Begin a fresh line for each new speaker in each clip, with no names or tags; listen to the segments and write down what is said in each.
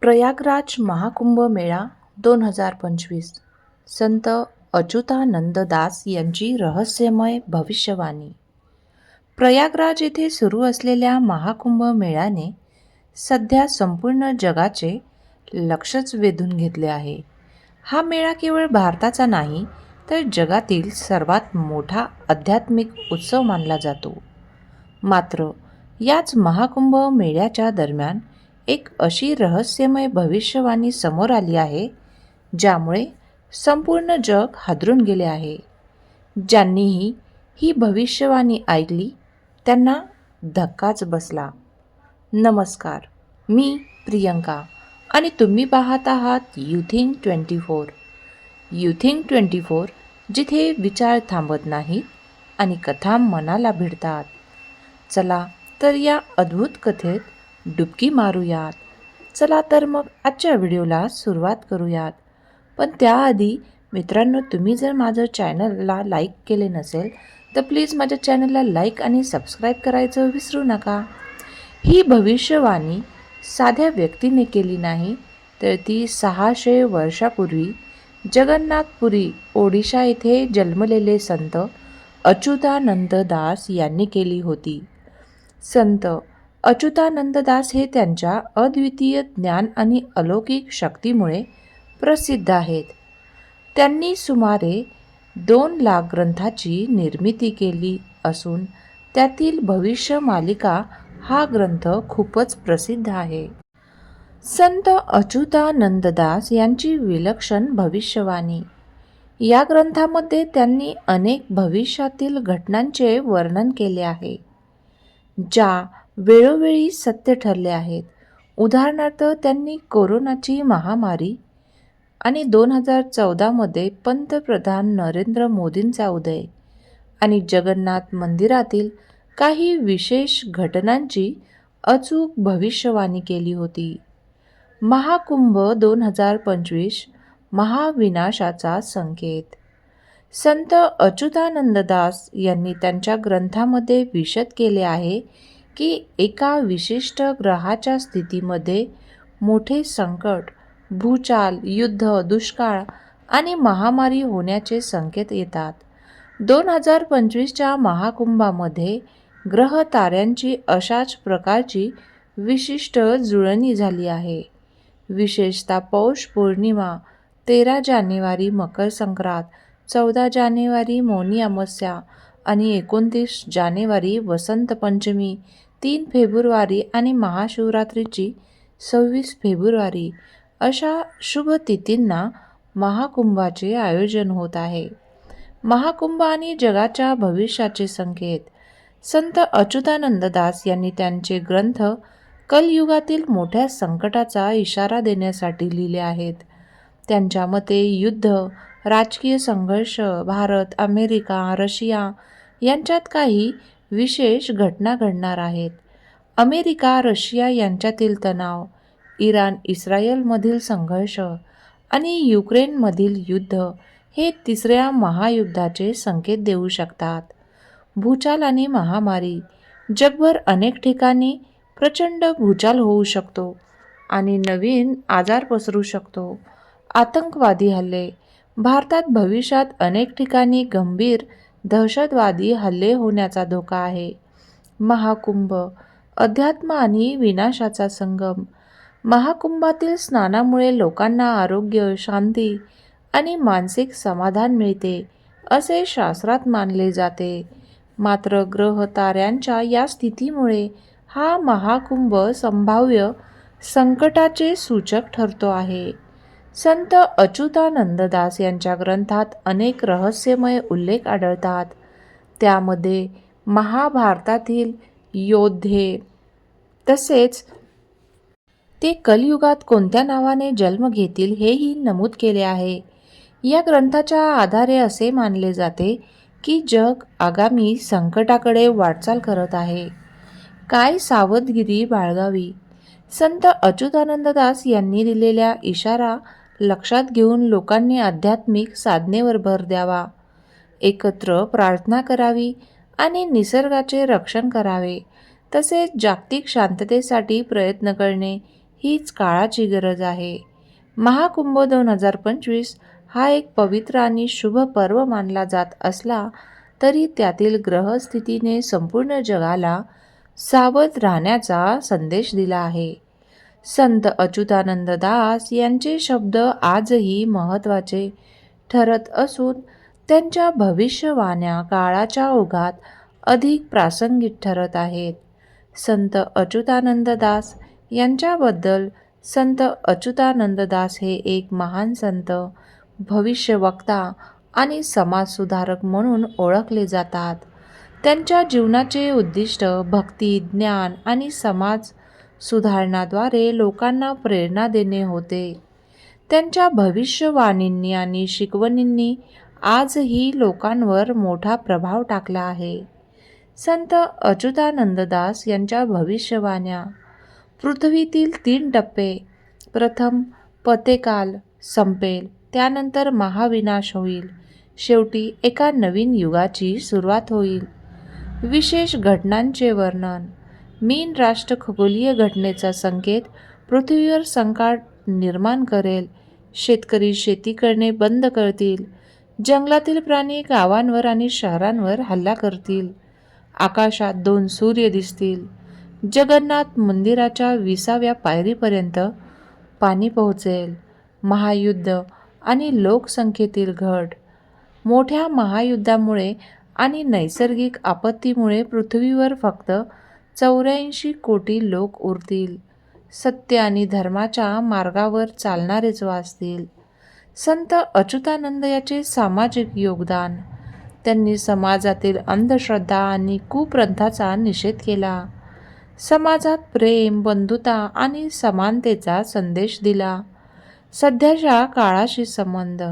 प्रयागराज महाकुंभ मेळा दोन हजार पंचवीस. संत अच्युतानंद दास यांची रहस्यमय भविष्यवाणी. प्रयागराज येथे सुरू असलेल्या महाकुंभ मेळ्याने सध्या संपूर्ण जगाचे लक्षच वेधून घेतले आहे. हा मेळा केवळ भारताचा नाही तर जगातील सर्वात मोठा आध्यात्मिक उत्सव मानला जातो. मात्र याच महाकुंभ मेळ्याच्या दरम्यान एक अशी रहस्यमय भविष्यवाणी समोर आली आहे ज्यामुळे संपूर्ण जग हादरून गेले आहे. ज्यांनीही ही भविष्यवाणी ऐकली त्यांना धक्काच बसला. नमस्कार मी प्रियंका आणि तुम्ही पाहत आहात Youthing twenty four. Youthing twenty four जिथे विचार थांबत नाहीत आणि कथा मनाला भिडतात. चला तर या अद्भुत कथेत डुबकी मारूयात. चला तर मग आजच्या व्हिडिओला सुरुवात करूयात. पण त्याआधी मित्रांनो तुम्ही जर माझं चॅनलला लाईक केले नसेल तर प्लीज माझ्या चॅनलला लाईक आणि सबस्क्राईब करायचं विसरू नका. ही भविष्यवाणी साध्या व्यक्तीने केली नाही तर ती सहाशे वर्षापूर्वी जगन्नाथपुरी ओडिशा येथे जन्मलेले संत अच्युतानंद दास यांनी केली होती. संत अच्युतानंददास हे त्यांच्या अद्वितीय ज्ञान आणि अलौकिक शक्तीमुळे प्रसिद्ध आहेत. त्यांनी सुमारे दोन लाख ग्रंथाची निर्मिती केली असून त्यातील भविष्य मालिका हा ग्रंथ खूपच प्रसिद्ध आहे. संत अच्युतानंददास यांची विलक्षण भविष्यवाणी. या ग्रंथामध्ये त्यांनी अनेक भविष्यातील घटनांचे वर्णन केले आहे ज्या वेळोवेळी सत्य ठरले आहेत. उदाहरणार्थ त्यांनी कोरोनाची महामारी आणि दोन हजार चौदामध्ये पंतप्रधान नरेंद्र मोदींचा उदय आणि जगन्नाथ मंदिरातील काही विशेष घटनांची अचूक भविष्यवाणी केली होती. महाकुंभ दोन हजार पंचवीस महाविनाशाचा संकेत. संत अच्युतानंददास यांनी त्यांच्या ग्रंथामध्ये विशद केले आहे की एका विशिष्ट ग्रहाच्या स्थितीमध्ये मोठे संकट भूचाल युद्ध दुष्काळ आणि महामारी होण्याचे संकेत येतात. दोन हजार पंचवीसच्या महाकुंभामध्ये ग्रह ताऱ्यांची अशाच प्रकारची विशिष्ट जुळणी झाली आहे. विशेषतः पौष पौर्णिमा तेरा जानेवारी मकर संक्रांत चौदा जानेवारी मौनी अमावस्या आणि एकोणतीस जानेवारी वसंत पंचमी तीन फेब्रुवारी आणि महाशिवरात्रीची सव्वीस फेब्रुवारी अशा शुभ तिथींना महाकुंभाचे आयोजन होत आहे. महाकुंभ आणि जगाच्या भविष्याचे संकेत. संत अच्युतानंददास यांनी त्यांचे ग्रंथ कलयुगातील मोठ्या संकटाचा इशारा देण्यासाठी लिहिले आहेत. त्यांच्या मते युद्ध राजकीय संघर्ष भारत अमेरिका रशिया यांच्यात काही विशेष घटना घडणार आहेत. अमेरिका रशिया यांच्यातील तणाव इराण इस्रायलमधील संघर्ष आणि युक्रेनमधील युद्ध हे तिसऱ्या महायुद्धाचे संकेत देऊ शकतात. भूचाल आणि महामारी जगभर अनेक ठिकाणी प्रचंड भूचाल होऊ शकतो आणि नवीन आजार पसरू शकतो. आतंकवादी हल्ले भारतात भविष्यात अनेक ठिकाणी गंभीर दहशतवादी हल्ले होण्याचा धोका आहे. महाकुंभ अध्यात्म आणि विनाशाचा संगम. महाकुंभातील स्नानामुळे लोकांना आरोग्य शांती आणि मानसिक समाधान मिळते असे शास्त्रात मानले जाते. मात्र ग्रह ताऱ्यांच्या या स्थितीमुळे हा महाकुंभ संभाव्य संकटाचे सूचक ठरतो आहे. संत अच्युतानंददास यांच्या ग्रंथात अनेक रहस्यमय उल्लेख आढळतात. त्यामध्ये महाभारतातील योद्धे तसेच ते कलयुगात कोणत्या नावाने जन्म घेतील हेही नमूद केले आहे. या ग्रंथाच्या आधारे असे मानले जाते की जग आगामी संकटाकडे वाटचाल करत आहे. काय सावधगिरी बाळगावी? संत अच्युतानंददास यांनी दिलेल्या इशारा लक्षात घेऊन लोकांनी आध्यात्मिक साधनेवर भर द्यावा. एकत्र प्रार्थना करावी आणि निसर्गाचे रक्षण करावे. तसेच जागतिक शांततेसाठी प्रयत्न करणे हीच काळाची गरज आहे. महाकुंभ दोन हजार पंचवीस हा एक पवित्र आणि शुभ पर्व मानला जात असला तरी त्यातील ग्रहस्थितीने संपूर्ण जगाला सावध राहण्याचा संदेश दिला आहे. संत अच्युतानंद दास यांचे शब्द आजही महत्त्वाचे ठरत असून त्यांच्या भविष्यवाण्या काळाच्या ओघात अधिक प्रासंगिक ठरत आहेत. संत अच्युतानंद दास यांच्याबद्दल संत अच्युतानंद दास हे एक महान संत भविष्यवक्ता आणि समाजसुधारक म्हणून ओळखले जातात. त्यांच्या जीवनाचे उद्दिष्ट भक्ती ज्ञान आणि समाज सुधारणाद्वारे लोकांना प्रेरणा देणे होते. त्यांच्या भविष्यवाणींनी आणि शिकवणींनी आजही लोकांवर मोठा प्रभाव टाकला आहे. संत अच्युतानंददास यांच्या भविष्यवाण्या. पृथ्वीतील तीन टप्पे. प्रथम पतेकाल संपेल त्यानंतर महाविनाश होईल. शेवटी एका नवीन युगाची सुरुवात होईल. विशेष घटनांचे वर्णन. मीन राष्ट्र खगोलीय घटनेचा संकेत पृथ्वीवर संकट निर्माण करेल शेतकरी शेती करणे बंद करतील जंगलातील प्राणी गावांवर आणि शहरांवर हल्ला करतील आकाशात दोन सूर्य दिसतील जगन्नाथ मंदिराच्या विसाव्या पायरीपर्यंत पाणी पोहोचेल महायुद्ध आणि लोकसंख्येतील घट मोठ्या महायुद्धामुळे आणि नैसर्गिक आपत्तीमुळे पृथ्वीवर फक्त चौऱ्याऐंशी कोटी लोक उरतील. सत्य आणि धर्माच्या मार्गावर चालणारेच वाचतील. संत अच्युतानंद याचे सामाजिक योगदान. त्यांनी समाजातील अंधश्रद्धा आणि कुप्रथाचा निषेध केला. समाजात प्रेम बंधुता आणि समानतेचा संदेश दिला. सध्याच्या काळाशी संबंध.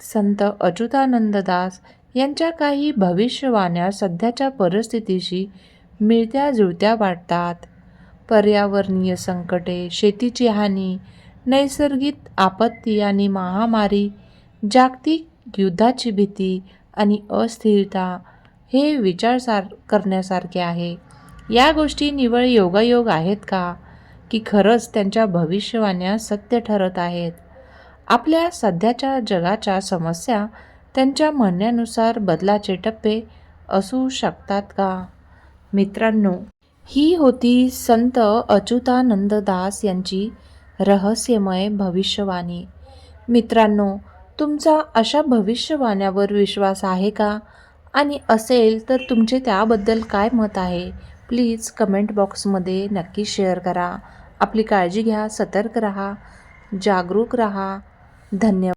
संत अच्युतानंद दास यांच्या काही भविष्यवाण्या सध्याच्या परिस्थितीशी मिळत्या जुळत्या वाटतात. पर्यावरणीय संकटे शेतीची हानी नैसर्गिक आपत्ती आणि महामारी जागतिक युद्धाची भीती आणि अस्थिरता हे विचार सार करण्यासारखे आहे. या गोष्टी निवळ योगायोग आहेत का? की खरंच त्यांच्या भविष्यवाण्या सत्य ठरत आहेत? आपल्या सध्याच्या जगाच्या समस्या त्यांच्या म्हणण्यानुसार बदलाचे टप्पे असू शकतात का? मित्रांनो ही होती संत अच्युतानंद दास यांची रहस्यमय भविष्यवाणी. मित्रांनो तुमचा अशा भविष्यवाण्यावर विश्वास आहे का? आणि असेल तर तुमचे त्याबद्दल काय मत आहे? प्लीज कमेंट बॉक्समध्ये नक्की शेअर करा. आपली काळजी घ्या सतर्क राहा जागरूक राहा. धन्यवाद.